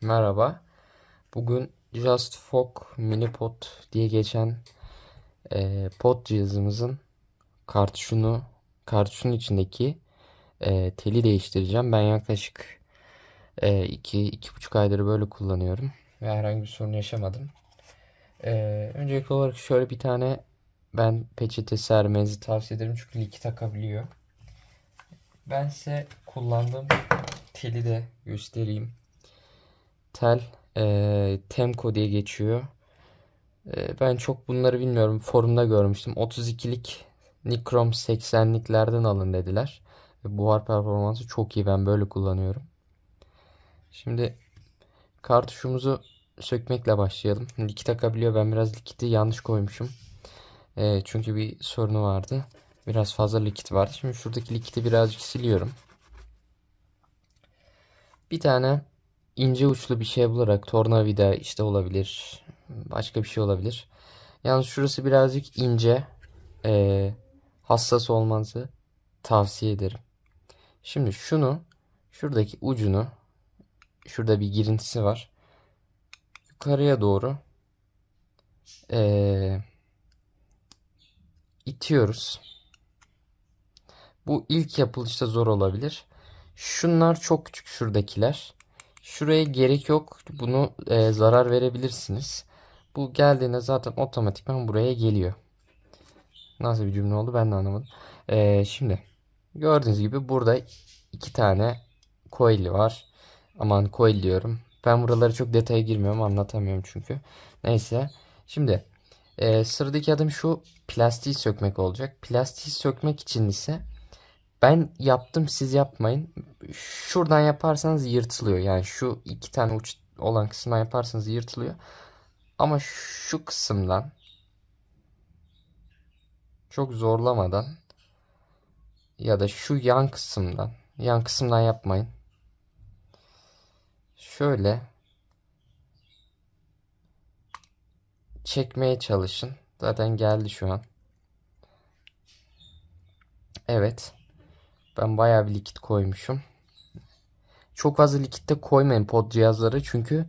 Merhaba. Bugün Just Fog Mini Pod diye geçen e, pod cihazımızın kartuşunu, kartuşun içindeki e, teli değiştireceğim. Ben yaklaşık e, iki, iki buçuk aydır böyle kullanıyorum ve herhangi bir sorun yaşamadım. E, öncelikli olarak şöyle bir tane ben peçete sermenizi tavsiye ederim çünkü liki takabiliyor. Ben size kullandığım teli de göstereyim. Tel e, Temco diye geçiyor. E, ben çok bunları bilmiyorum. Forumda görmüştüm. 32'lik Nikrom 80'liklerden alın dediler. Ve buhar performansı çok iyi. Ben böyle kullanıyorum. Şimdi kartuşumuzu sökmekle başlayalım. Liki takabiliyor. Ben biraz likiti yanlış koymuşum. E, çünkü bir sorunu vardı. Biraz fazla likit vardı. Şimdi şuradaki likiti birazcık siliyorum. Bir tane ince uçlu bir şey bularak tornavida işte olabilir. Başka bir şey olabilir. Yalnız şurası birazcık ince. eee, hassas olmanızı tavsiye ederim. Şimdi şunu şuradaki ucunu şurada bir girintisi var. Yukarıya doğru eee, itiyoruz. Bu ilk yapılışta zor olabilir. Şunlar çok küçük şuradakiler. Şuraya gerek yok. Bunu e, zarar verebilirsiniz. Bu geldiğinde zaten otomatikman buraya geliyor. Nasıl bir cümle oldu ben de anlamadım. E, şimdi gördüğünüz gibi burada iki tane coil var. Aman coil diyorum. Ben buraları çok detaya girmiyorum anlatamıyorum çünkü. Neyse. Şimdi e, sıradaki adım şu plastiği sökmek olacak. Plastiği sökmek için ise ben yaptım siz yapmayın. Şuradan yaparsanız yırtılıyor. Yani şu iki tane uç olan kısımdan yaparsanız yırtılıyor. Ama şu kısımdan çok zorlamadan ya da şu yan kısımdan yan kısımdan yapmayın. Şöyle çekmeye çalışın. Zaten geldi şu an. Evet. Ben bayağı bir likit koymuşum. Çok fazla likit de koymayın pod cihazları çünkü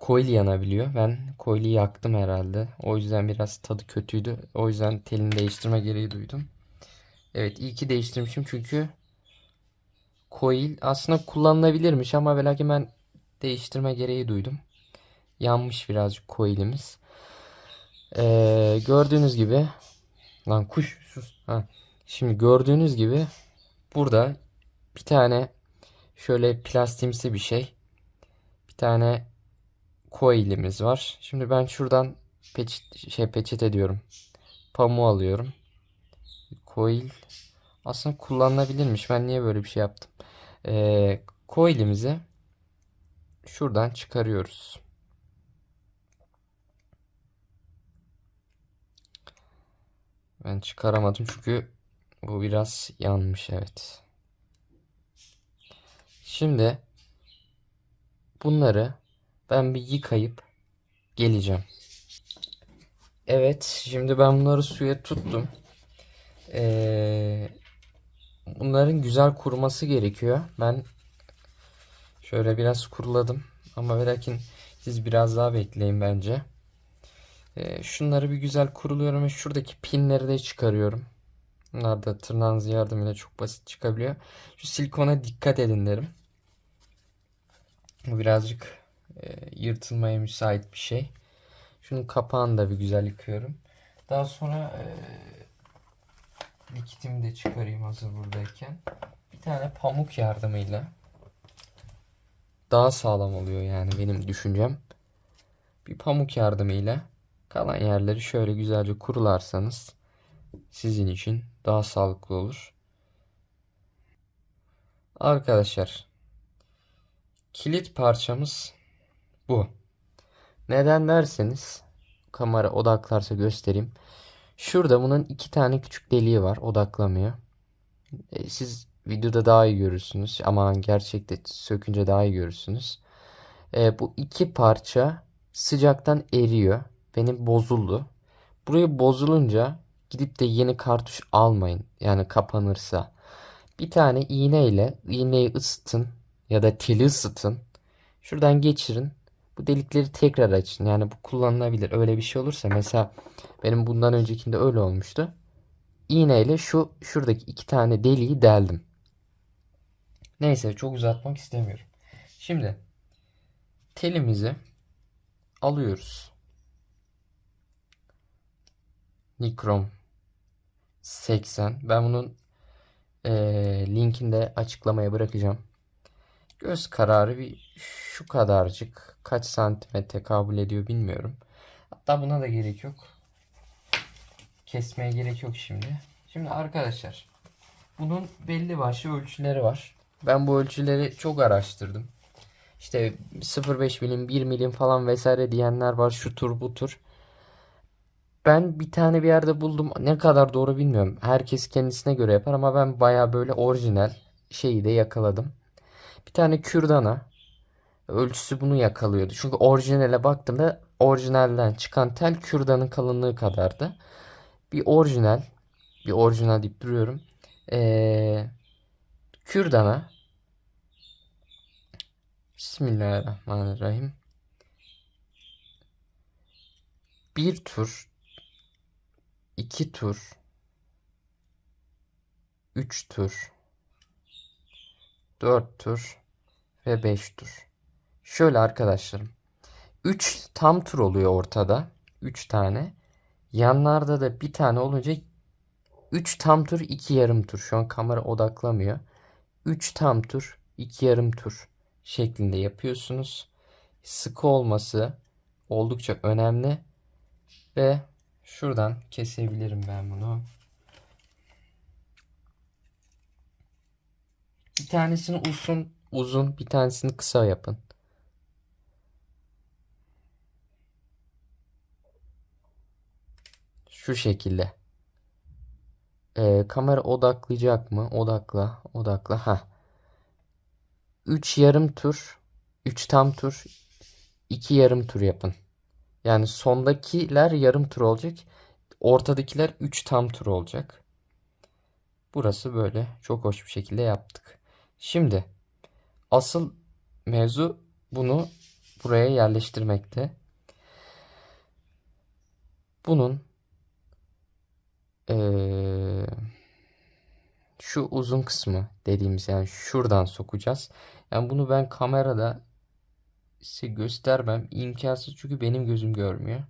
coil yanabiliyor. Ben coil'i yaktım herhalde. O yüzden biraz tadı kötüydü. O yüzden telini değiştirme gereği duydum. Evet iyi ki değiştirmişim çünkü coil aslında kullanılabilirmiş ama ve lakin ben değiştirme gereği duydum. Yanmış birazcık coil'imiz. Ee, gördüğünüz gibi lan kuş sus. Ha. Şimdi gördüğünüz gibi burada bir tane şöyle plastimsi bir şey. Bir tane coil'imiz var. Şimdi ben şuradan peçet, şey peçete diyorum. Pamuğu alıyorum. Coil aslında kullanılabilirmiş. Ben niye böyle bir şey yaptım? Ee, coil'imizi şuradan çıkarıyoruz. Ben çıkaramadım çünkü bu biraz yanmış evet. Şimdi bunları ben bir yıkayıp geleceğim. Evet, şimdi ben bunları suya tuttum. Ee, bunların güzel kuruması gerekiyor. Ben şöyle biraz kuruladım. Ama ve lakin siz biraz daha bekleyin bence. Ee, şunları bir güzel kuruluyorum ve şuradaki pinleri de çıkarıyorum. Bunlar da tırnağınız yardımıyla çok basit çıkabiliyor. Şu silikona dikkat edin derim. Bu birazcık e, yırtılmaya müsait bir şey. Şunun kapağını da bir güzel yıkıyorum. Daha sonra e, likitimi de çıkarayım hazır buradayken. Bir tane pamuk yardımıyla daha sağlam oluyor yani benim düşüncem. Bir pamuk yardımıyla kalan yerleri şöyle güzelce kurularsanız sizin için daha sağlıklı olur. Arkadaşlar kilit parçamız bu. Neden derseniz kamera odaklarsa göstereyim. Şurada bunun iki tane küçük deliği var odaklamıyor. E, siz videoda daha iyi görürsünüz ama gerçekte sökünce daha iyi görürsünüz. E, bu iki parça sıcaktan eriyor. Benim bozuldu. Burayı bozulunca gidip de yeni kartuş almayın. Yani kapanırsa. Bir tane iğne ile iğneyi ısıtın ya da teli ısıtın. Şuradan geçirin. Bu delikleri tekrar açın. Yani bu kullanılabilir. Öyle bir şey olursa mesela benim bundan öncekinde öyle olmuştu. İğneyle şu şuradaki iki tane deliği deldim. Neyse çok uzatmak istemiyorum. Şimdi telimizi alıyoruz. Nikrom 80. Ben bunun eee linkini de açıklamaya bırakacağım. Göz kararı bir şu kadarcık kaç santime tekabül ediyor bilmiyorum. Hatta buna da gerek yok. Kesmeye gerek yok şimdi. Şimdi arkadaşlar bunun belli başlı ölçüleri var. Ben bu ölçüleri çok araştırdım. İşte 0.5 milim, 1 milim falan vesaire diyenler var. Şu tur bu tur. Ben bir tane bir yerde buldum. Ne kadar doğru bilmiyorum. Herkes kendisine göre yapar ama ben baya böyle orijinal şeyi de yakaladım. Bir tane kürdana ölçüsü bunu yakalıyordu. Çünkü orijinale baktığımda orijinalden çıkan tel kürdanın kalınlığı kadardı. Bir orijinal, bir orijinal deyip duruyorum. Ee, kürdana Bismillahirrahmanirrahim. Bir tur, iki tur, üç tur, dört tur ve beş tur. Şöyle arkadaşlarım. 3 tam tur oluyor ortada. 3 tane. Yanlarda da bir tane olunca 3 tam tur 2 yarım tur. Şu an kamera odaklamıyor. 3 tam tur 2 yarım tur şeklinde yapıyorsunuz. Sıkı olması oldukça önemli. Ve şuradan kesebilirim ben bunu. Bir tanesini uzun uzun, bir tanesini kısa yapın. Şu şekilde. Ee, kamera odaklayacak mı? Odakla, odakla. Ha. 3 yarım tur, 3 tam tur, 2 yarım tur yapın. Yani sondakiler yarım tur olacak. Ortadakiler 3 tam tur olacak. Burası böyle çok hoş bir şekilde yaptık. Şimdi asıl mevzu bunu buraya yerleştirmekte. Bunun eee, şu uzun kısmı dediğimiz yani şuradan sokacağız. Yani bunu ben kamerada size göstermem imkansız çünkü benim gözüm görmüyor.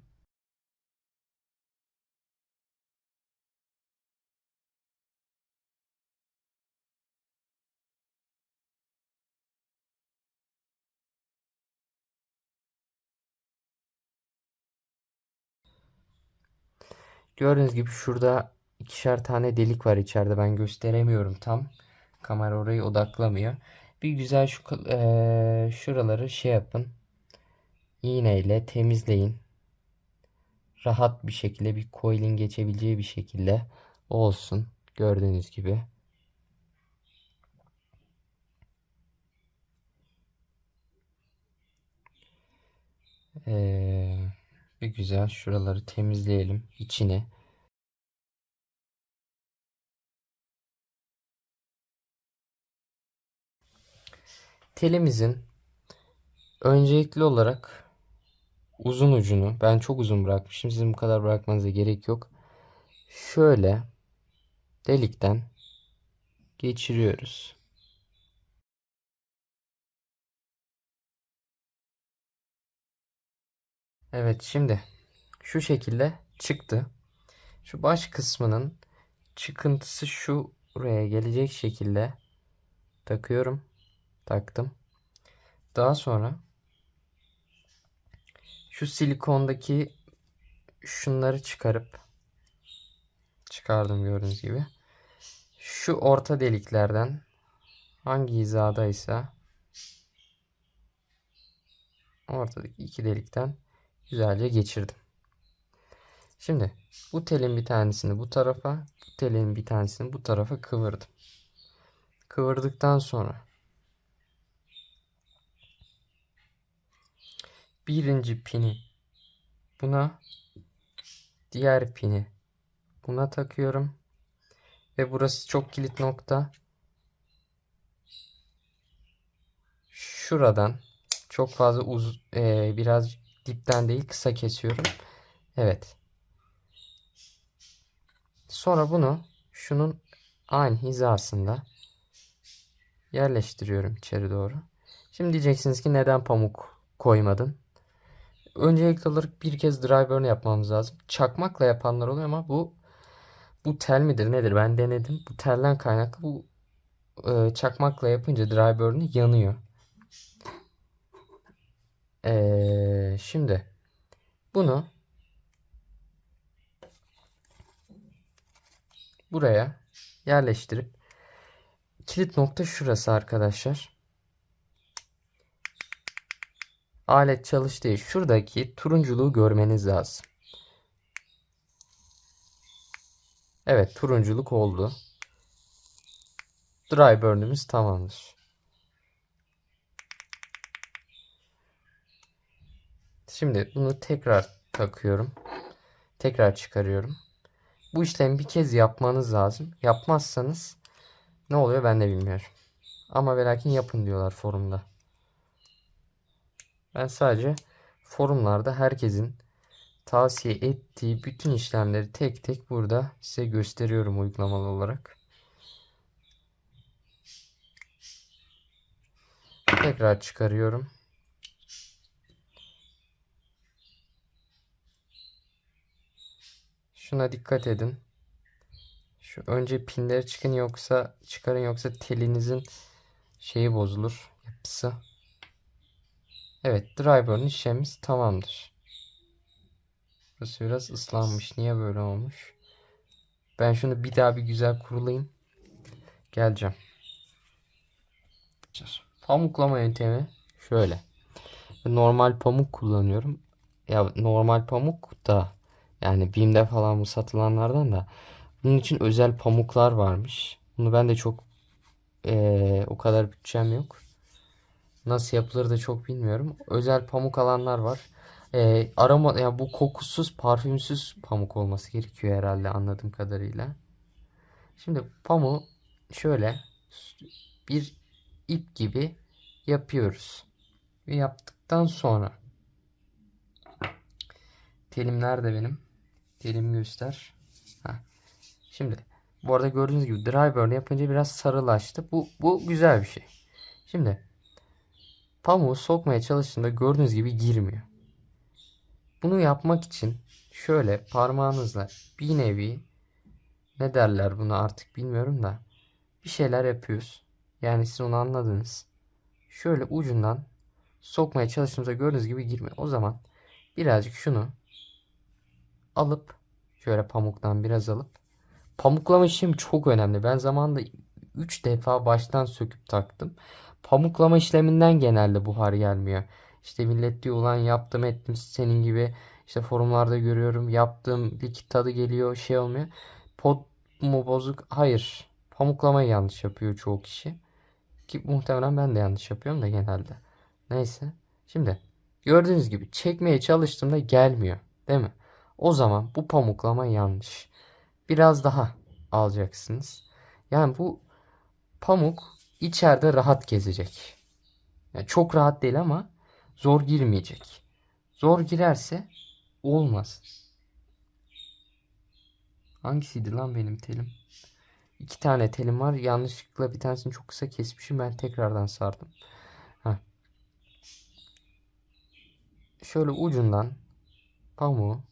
Gördüğünüz gibi şurada ikişer tane delik var içeride. Ben gösteremiyorum tam. Kamera orayı odaklamıyor. Bir güzel şu eee, şuraları şey yapın. İğneyle temizleyin. Rahat bir şekilde bir coil'in geçebileceği bir şekilde olsun. Gördüğünüz gibi. Eee, bir güzel şuraları temizleyelim içine. Telimizin öncelikli olarak uzun ucunu ben çok uzun bırakmışım. Sizin bu kadar bırakmanıza gerek yok. Şöyle delikten geçiriyoruz. Evet şimdi şu şekilde çıktı. Şu baş kısmının çıkıntısı şu buraya gelecek şekilde takıyorum. Taktım. Daha sonra şu silikondaki şunları çıkarıp çıkardım gördüğünüz gibi. Şu orta deliklerden hangi hizadaysa ortadaki iki delikten güzelce geçirdim. Şimdi bu telin bir tanesini bu tarafa, bu telin bir tanesini bu tarafa kıvırdım. Kıvırdıktan sonra birinci pini buna, diğer pini buna takıyorum. Ve burası çok kilit nokta. Şuradan çok fazla uz e, biraz dipten değil kısa kesiyorum. Evet. Sonra bunu şunun aynı hizasında yerleştiriyorum içeri doğru. Şimdi diyeceksiniz ki neden pamuk koymadın? Öncelikli olarak bir kez burn yapmamız lazım. Çakmakla yapanlar oluyor ama bu bu tel midir nedir? Ben denedim. Bu telden kaynaklı bu e, çakmakla yapınca burn'u yanıyor. Ee, şimdi bunu buraya yerleştirip kilit nokta şurası arkadaşlar. Alet çalıştığı şuradaki turunculuğu görmeniz lazım. Evet turunculuk oldu. Dry burn'ümüz tamamdır. Şimdi bunu tekrar takıyorum. Tekrar çıkarıyorum. Bu işlemi bir kez yapmanız lazım. Yapmazsanız ne oluyor ben de bilmiyorum. Ama ve yapın diyorlar forumda. Ben sadece forumlarda herkesin tavsiye ettiği bütün işlemleri tek tek burada size gösteriyorum uygulamalı olarak. Tekrar çıkarıyorum. Şuna dikkat edin. Şu önce pinleri çıkın yoksa çıkarın yoksa telinizin şeyi bozulur yapısı. Evet driver'ın işlemimiz tamamdır. Burası biraz ıslanmış. Niye böyle olmuş? Ben şunu bir daha bir güzel kurulayım. Geleceğim. Pamuklama yöntemi şöyle. Normal pamuk kullanıyorum. Ya normal pamuk da yani BİM'de falan bu satılanlardan da bunun için özel pamuklar varmış. Bunu ben de çok eee, o kadar bütçem yok. Nasıl yapılır da çok bilmiyorum. Özel pamuk alanlar var. Eee, aroma ya bu kokusuz, parfümsüz pamuk olması gerekiyor herhalde anladığım kadarıyla. Şimdi pamuğu şöyle bir ip gibi yapıyoruz. Ve yaptıktan sonra telim nerede benim? Telimi göster. Heh. Şimdi bu arada gördüğünüz gibi dry burn yapınca biraz sarılaştı. Bu, bu güzel bir şey. Şimdi pamuğu sokmaya çalıştığımda gördüğünüz gibi girmiyor. Bunu yapmak için şöyle parmağınızla bir nevi ne derler bunu artık bilmiyorum da bir şeyler yapıyoruz. Yani siz onu anladınız. Şöyle ucundan sokmaya çalıştığımızda gördüğünüz gibi girmiyor. O zaman birazcık şunu alıp şöyle pamuktan biraz alıp pamuklama işlemi çok önemli. Ben zamanında 3 defa baştan söküp taktım. Pamuklama işleminden genelde buhar gelmiyor. İşte millet diyor ulan yaptım ettim senin gibi işte forumlarda görüyorum yaptım likit tadı geliyor şey olmuyor. Pod mu bozuk? Hayır. Pamuklamayı yanlış yapıyor çoğu kişi. Ki muhtemelen ben de yanlış yapıyorum da genelde. Neyse. Şimdi gördüğünüz gibi çekmeye çalıştığımda gelmiyor. Değil mi? O zaman bu pamuklama yanlış. Biraz daha alacaksınız. Yani bu pamuk içeride rahat gezecek. Yani çok rahat değil ama zor girmeyecek. Zor girerse olmaz. Hangisiydi lan benim telim? İki tane telim var. Yanlışlıkla bir tanesini çok kısa kesmişim. Ben tekrardan sardım. Heh. Şöyle ucundan pamuğu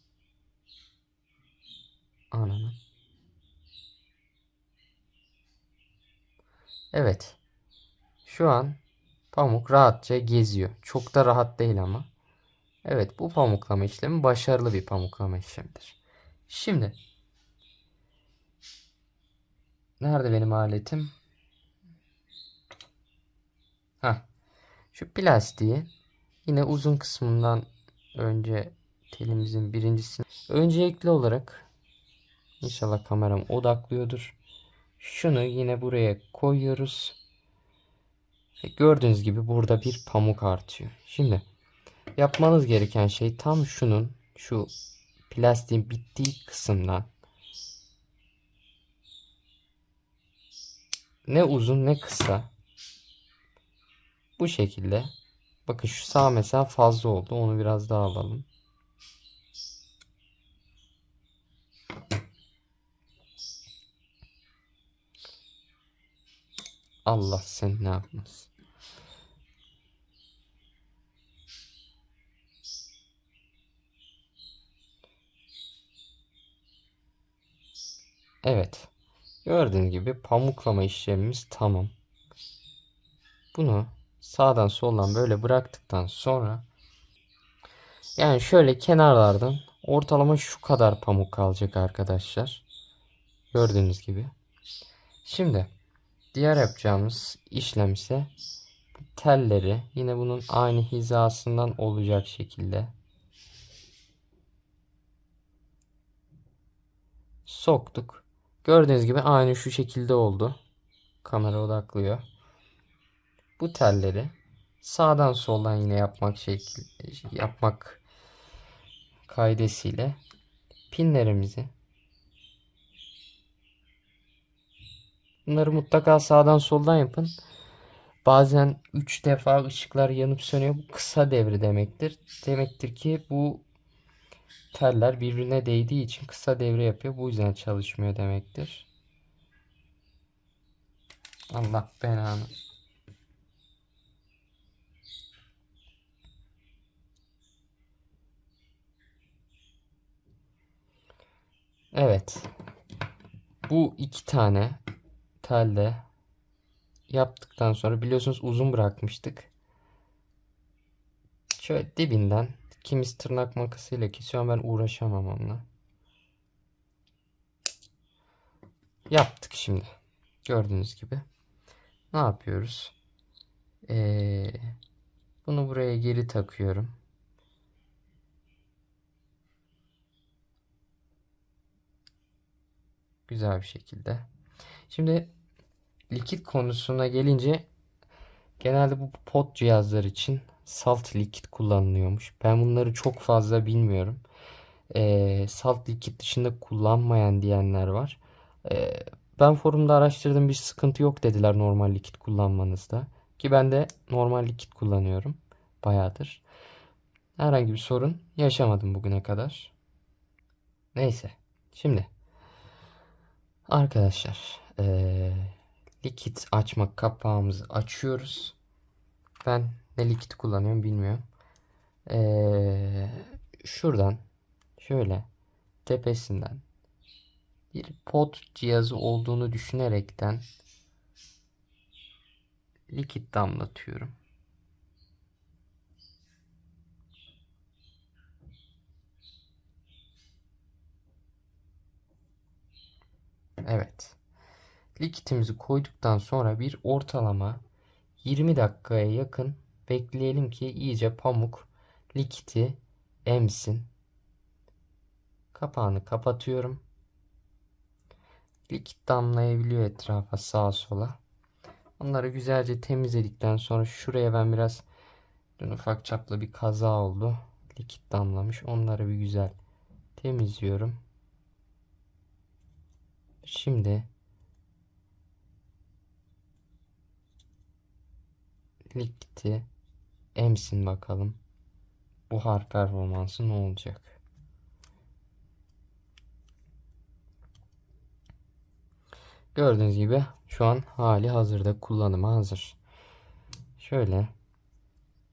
ananı. Evet. Şu an pamuk rahatça geziyor. Çok da rahat değil ama. Evet bu pamuklama işlemi başarılı bir pamuklama işlemidir. Şimdi Nerede benim aletim? Ha. Şu plastiği yine uzun kısmından önce telimizin birincisini öncelikli olarak inşallah kameram odaklıyordur. Şunu yine buraya koyuyoruz. Ve gördüğünüz gibi burada bir pamuk artıyor. Şimdi yapmanız gereken şey tam şunun şu plastiğin bittiği kısımdan ne uzun ne kısa bu şekilde Bakın şu sağ mesela fazla oldu. Onu biraz daha alalım. Allah sen ne yapmasın. Evet. Gördüğünüz gibi pamuklama işlemimiz tamam. Bunu sağdan soldan böyle bıraktıktan sonra yani şöyle kenarlardan ortalama şu kadar pamuk kalacak arkadaşlar. Gördüğünüz gibi. Şimdi diğer yapacağımız işlem ise telleri yine bunun aynı hizasından olacak şekilde soktuk. Gördüğünüz gibi aynı şu şekilde oldu. Kamera odaklıyor. Bu telleri sağdan soldan yine yapmak şekil yapmak kaidesiyle pinlerimizi bunları mutlaka sağdan soldan yapın. Bazen 3 defa ışıklar yanıp sönüyor. Bu kısa devre demektir. Demektir ki bu teller birbirine değdiği için kısa devre yapıyor. Bu yüzden çalışmıyor demektir. Allah belanı. Evet. Bu iki tane telle yaptıktan sonra biliyorsunuz uzun bırakmıştık. Şöyle dibinden kimisi tırnak makasıyla kesiyor ben uğraşamam onunla. Yaptık şimdi. Gördüğünüz gibi. Ne yapıyoruz? Ee, bunu buraya geri takıyorum. Güzel bir şekilde. Şimdi likit konusuna gelince genelde bu pot cihazlar için salt likit kullanılıyormuş. Ben bunları çok fazla bilmiyorum. Ee, salt likit dışında kullanmayan diyenler var. Ee, ben forumda araştırdım bir sıkıntı yok dediler normal likit kullanmanızda. Ki ben de normal likit kullanıyorum. Bayağıdır. Herhangi bir sorun yaşamadım bugüne kadar. Neyse. Şimdi arkadaşlar ee, likit açma kapağımızı açıyoruz. Ben ne likit kullanıyorum bilmiyorum. Ee, şuradan şöyle tepesinden bir pot cihazı olduğunu düşünerekten likit damlatıyorum. Evet. Likitimizi koyduktan sonra bir ortalama 20 dakikaya yakın bekleyelim ki iyice pamuk likiti emsin. Kapağını kapatıyorum. Likit damlayabiliyor etrafa sağa sola. Onları güzelce temizledikten sonra şuraya ben biraz dün ufak çaplı bir kaza oldu. Likit damlamış. Onları bir güzel temizliyorum. Şimdi likiti emsin bakalım. Buhar performansı ne olacak? Gördüğünüz gibi şu an hali hazırda kullanıma hazır. Şöyle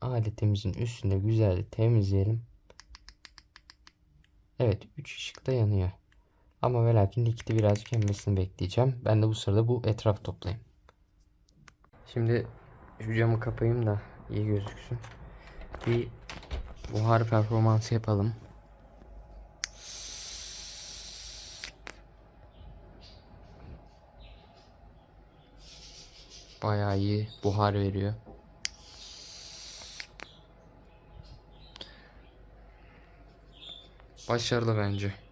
aletimizin üstünde güzelce temizleyelim. Evet 3 ışık da yanıyor. Ama ve lakin likiti birazcık emmesini bekleyeceğim. Ben de bu sırada bu etraf toplayayım. Şimdi şu camı kapayım da iyi gözüksün. Bir buhar performansı yapalım. Bayağı iyi buhar veriyor. Başarılı bence.